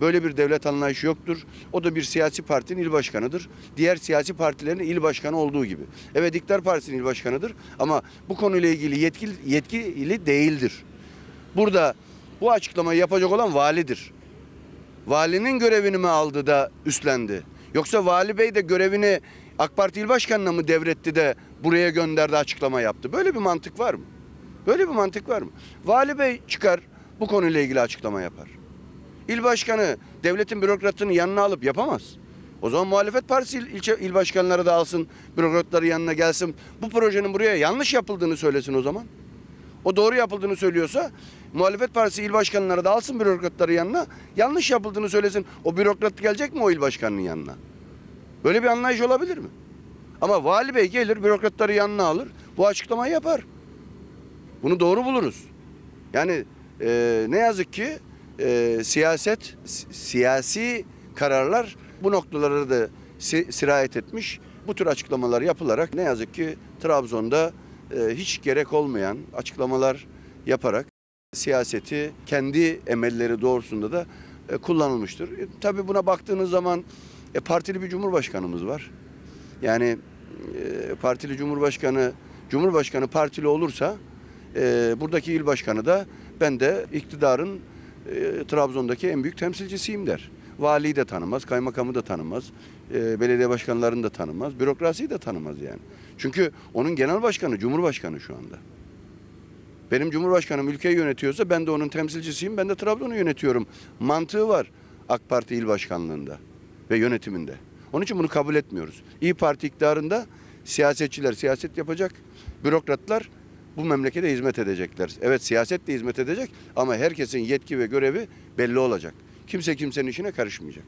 Böyle bir devlet anlayışı yoktur. O da bir siyasi partinin il başkanıdır. Diğer siyasi partilerin il başkanı olduğu gibi. Evet İktidar Partisi'nin il başkanıdır ama bu konuyla ilgili yetkili, yetkili değildir. Burada bu açıklamayı yapacak olan validir. Valinin görevini mi aldı da üstlendi? Yoksa vali bey de görevini AK Parti il başkanına mı devretti de buraya gönderdi açıklama yaptı? Böyle bir mantık var mı? Böyle bir mantık var mı? Vali bey çıkar bu konuyla ilgili açıklama yapar. İl başkanı devletin bürokratını yanına alıp yapamaz. O zaman muhalefet partisi il, ilçe, il başkanları da alsın, bürokratları yanına gelsin. Bu projenin buraya yanlış yapıldığını söylesin o zaman. O doğru yapıldığını söylüyorsa muhalefet partisi il başkanları da alsın bürokratları yanına. Yanlış yapıldığını söylesin. O bürokrat gelecek mi o il başkanının yanına? Böyle bir anlayış olabilir mi? Ama vali bey gelir bürokratları yanına alır. Bu açıklamayı yapar. Bunu doğru buluruz. Yani e, ne yazık ki e, siyaset, si- siyasi kararlar bu noktalara da si- sirayet etmiş. Bu tür açıklamalar yapılarak ne yazık ki Trabzon'da e, hiç gerek olmayan açıklamalar yaparak siyaseti kendi emelleri doğrusunda da e, kullanılmıştır. E, tabii buna baktığınız zaman e, partili bir cumhurbaşkanımız var. Yani e, partili cumhurbaşkanı, cumhurbaşkanı partili olursa e, buradaki il başkanı da ben de iktidarın e, Trabzon'daki en büyük temsilcisiyim der. Valiyi de tanımaz, kaymakamı da tanımaz, e, belediye başkanlarını da tanımaz, bürokrasiyi de tanımaz yani. Çünkü onun genel başkanı, cumhurbaşkanı şu anda. Benim cumhurbaşkanım ülkeyi yönetiyorsa ben de onun temsilcisiyim, ben de Trabzon'u yönetiyorum. Mantığı var AK Parti il başkanlığında ve yönetiminde. Onun için bunu kabul etmiyoruz. İyi Parti iktidarında siyasetçiler siyaset yapacak, bürokratlar bu memlekete hizmet edecekler. Evet siyaset de hizmet edecek ama herkesin yetki ve görevi belli olacak. Kimse kimsenin işine karışmayacak.